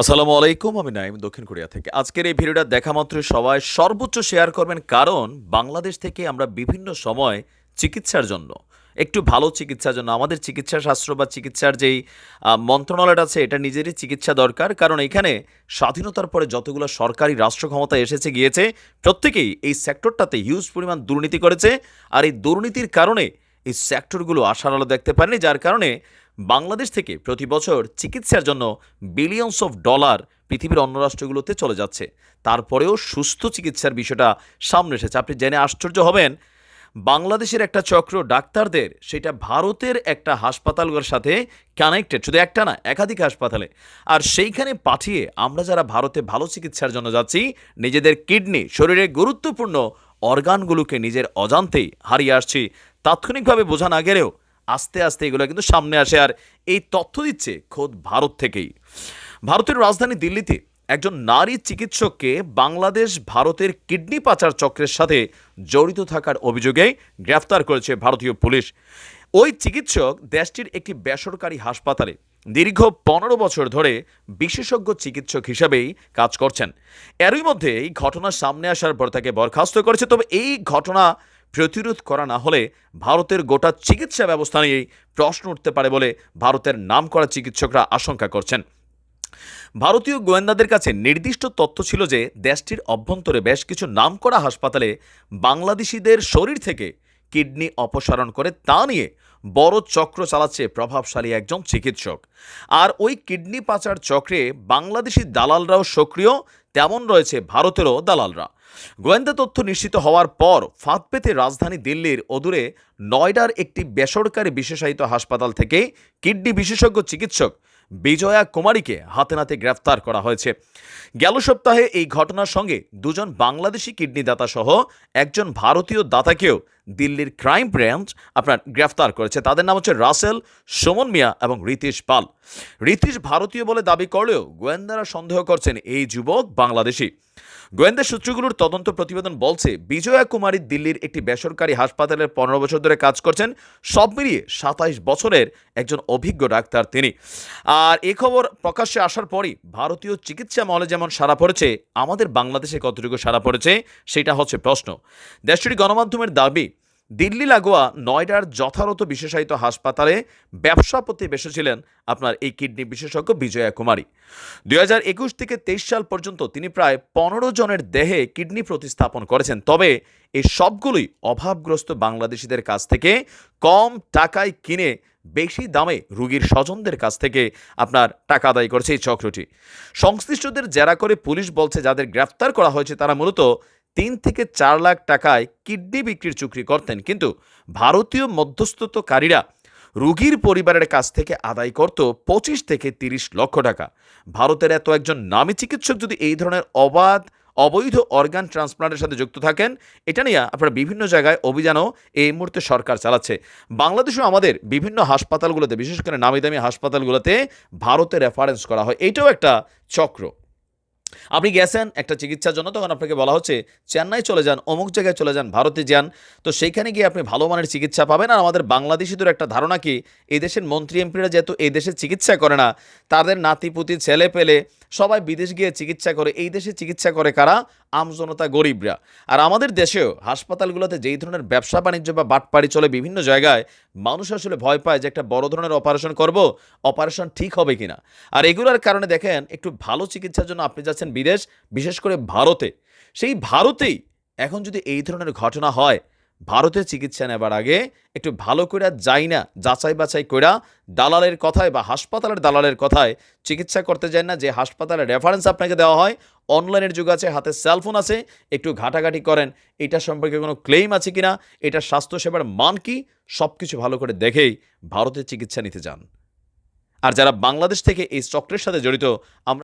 আসসালামু আলাইকুম, আমি নাইম দক্ষিণ কোরিয়া থেকে। আজকের এই ভিডিওটা দেখা মাত্র সবাই সর্বোচ্চ শেয়ার করবেন, কারণ বাংলাদেশ থেকে আমরা বিভিন্ন সময় চিকিৎসার জন্য, একটু ভালো চিকিৎসার জন্য, আমাদের চিকিৎসা শাস্ত্র বা চিকিৎসার যেই মন্ত্রণালয়টা আছে, এটা নিজেরই চিকিৎসা দরকার, কারণ এখানে স্বাধীনতার পরে যতগুলো সরকারি রাষ্ট্র ক্ষমতা এসেছে, গিয়েছে, প্রত্যেকেই এই সেক্টরটাতে হিউজ পরিমাণ দুর্নীতি করেছে, আর এই দুর্নীতির কারণে এই সেক্টরগুলো আশার আলো দেখতে পারেনি যার কারণে বাংলাদেশ থেকে প্রতি বছর চিকিৎসার জন্য বিলিয়নস অফ ডলার পৃথিবীর অন্য রাষ্ট্রগুলোতে চলে যাচ্ছে। তারপরেও সুস্থ চিকিৎসার বিষয়টা সামনে এসেছে। আপনি জেনে আশ্চর্য হবেন, বাংলাদেশের একটা চক্র ডাক্তারদের, সেটা ভারতের একটা হাসপাতালগুলোর সাথে কানেক্টেড শুধু একটা না, একাধিক হাসপাতালে। আর সেইখানে পাঠিয়ে আমরা যারা ভারতে ভালো চিকিৎসার জন্য যাচ্ছি, নিজেদের কিডনি শরীরের গুরুত্বপূর্ণ অর্গানগুলোকে নিজের অজান্তেই হারিয়ে আসছি। তাৎক্ষণিকভাবে বোঝা না গেলেও আস্তে আস্তে এগুলো কিন্তু সামনে আসে আর এই তথ্য দিচ্ছে খোদ ভারত থেকেই। ভারতের রাজধানী দিল্লিতে একজন নারী চিকিৎসককে বাংলাদেশ ভারতের কিডনি পাচার চক্রের সাথে জড়িত থাকার অভিযোগে গ্রেফতার করেছে ভারতীয় পুলিশ। ওই চিকিৎসক দেশটির একটি বেসরকারি হাসপাতালে দীর্ঘ পনেরো বছর ধরে বিশেষজ্ঞ চিকিৎসক হিসেবেই কাজ করছেন। এরই মধ্যে এই ঘটনা সামনে আসার পর তাকে বরখাস্ত করেছে। তবে এই ঘটনা প্রতিরোধ করা না হলে ভারতের গোটা চিকিৎসা ব্যবস্থা নিয়েই প্রশ্ন উঠতে পারে বলে ভারতের নামকরা চিকিৎসকরা আশঙ্কা করছেন। ভারতীয় গোয়েন্দাদের কাছে নির্দিষ্ট তথ্য ছিল যে দেশটির অভ্যন্তরে বেশ কিছু নামকরা হাসপাতালে বাংলাদেশিদের শরীর থেকে কিডনি অপসারণ করে তা নিয়ে বড় চক্র চালাচ্ছে প্রভাবশালী একজন চিকিৎসক। আর ওই কিডনি পাচার চক্রে বাংলাদেশি দালালরাও সক্রিয় তেমন রয়েছে ভারতেরও দালালরা। গোয়েন্দা তথ্য নিশ্চিত হওয়ার পর ফাঁদ পেতে রাজধানী দিল্লির অদূরে নয়ডার একটি বেসরকারি বিশেষায়িত হাসপাতাল থেকে কিডনি বিশেষজ্ঞ চিকিৎসক বিজয়া কুমারীকে হাতে নাতে গ্রেফতার করা হয়েছে। গেল সপ্তাহে এই ঘটনার সঙ্গে দুজন বাংলাদেশি কিডনি দাতা সহ একজন ভারতীয় দাতাকেও দিল্লির ক্রাইম ব্রাঞ্চ আপনার গ্রেফতার করেছে। তাদের নাম হচ্ছে রাসেল, সুমন মিয়া এবং রীতিশ পাল। রীতিশ ভারতীয় বলে দাবি করলেও গোয়েন্দারা সন্দেহ করছেন এই যুবক বাংলাদেশি। গোয়েন্দা সূত্রগুলোর তদন্ত প্রতিবেদন বলছে, বিজয়া কুমারী দিল্লির একটি বেসরকারি হাসপাতালের পনেরো বছর ধরে কাজ করছেন। সব মিলিয়ে সাতাইশ বছরের একজন অভিজ্ঞ ডাক্তার তিনি। আর এ খবর প্রকাশ্যে আসার পরই ভারতীয় চিকিৎসা মহলে যেমন সারা পড়েছে, আমাদের বাংলাদেশে কতটুকু সারা পড়েছে, সেটা হচ্ছে প্রশ্ন। দেশটির গণমাধ্যমের দাবি দিল্লি লাগোয়া নয়ডার যথাযথ বিশেষায়িত হাসপাতালে ব্যবসা বসেছিলেন আপনার এই কিডনি বিশেষজ্ঞ বিজয়া কুমারী। দুই হাজার একুশ থেকে তেইশ সাল পর্যন্ত তিনি প্রায় পনেরো জনের দেহে কিডনি প্রতিস্থাপন করেছেন। তবে এই সবগুলোই অভাবগ্রস্ত বাংলাদেশিদের কাছ থেকে কম টাকায় কিনে বেশি দামে রুগীর স্বজনদের কাছ থেকে আপনার টাকা আদায় করেছে এই চক্রটি। সংশ্লিষ্টদের জেরা করে পুলিশ বলছে, যাদের গ্রেফতার করা হয়েছে, তারা মূলত তিন থেকে চার লাখ টাকায় কিডনি বিক্রির চুক্তি করতেন। কিন্তু ভারতীয় মধ্যস্থতকারীরা রুগীর পরিবারের কাছ থেকে আদায় করত পঁচিশ থেকে তিরিশ লক্ষ টাকা। ভারতের এত একজন নামী চিকিৎসক যদি এই ধরনের অবাধ, অবৈধ অর্গান ট্রান্সপ্লান্টের সাথে যুক্ত থাকেন, এটা নিয়ে আপনারা বিভিন্ন জায়গায় অভিযানও এই মুহূর্তে সরকার চালাচ্ছে। বাংলাদেশেও আমাদের বিভিন্ন হাসপাতালগুলোতে, বিশেষ করে নামি দামি হাসপাতালগুলোতে ভারতে রেফারেন্স করা হয়। এটাও একটা চক্র। আপনি গেছেন একটা চিকিৎসার জন্য, তখন আপনাকে বলা হচ্ছে, চেন্নাই চলে যান, অমুক জায়গায় চলে যান, ভারতে যান। তো সেইখানে গিয়ে আপনি ভালো মানের চিকিৎসা পাবেন। আর আমাদের বাংলাদেশিদের একটা ধারণা কি, এই দেশের মন্ত্রী এমপিরা যেহেতু এই দেশে চিকিৎসা করে না, তাদের নাতিপুতি, ছেলে পেলে সবাই বিদেশ গিয়ে চিকিৎসা করে, এই দেশে চিকিৎসা করে কারা? আমজনতা গরিবরা। আর আমাদের দেশেও হাসপাতালগুলোতে যেই ধরনের ব্যবসা বাণিজ্য বা বাটপাড়ি চলে বিভিন্ন জায়গায়, মানুষ আসলে ভয় পায় যে একটা বড় ধরনের অপারেশন করব অপারেশন ঠিক হবে কিনা। আর এগুলোর কারণে দেখেন, একটু ভালো চিকিৎসার জন্য আপনি যাচ্ছেন বিদেশ, বিশেষ করে ভারতে। সেই ভারতেই এখন যদি এই ধরনের ঘটনা হয় ভারতে চিকিৎসা নেবার আগে একটু ভালো করে যাই না, যাচাই বাছাই কইরা দালালের কথায় বা হাসপাতালের দালালের কথায় চিকিৎসা করতে যান না, যে হাসপাতালের রেফারেন্স আপনাকে দেওয়া হয়, অনলাইনের যুগ আছে, হাতে সেলফোন আছে, একটু ঘাটাঘাটি করেন, এটা সম্পর্কে কোনো ক্লেম আছে কিনা এটা স্বাস্থ্যসেবার মান কি সব কিছু ভালো করে দেখেই ভারতে চিকিৎসা নিতে যান। আর যারা বাংলাদেশ থেকে এই চক্রের সাথে জড়িত, আমরা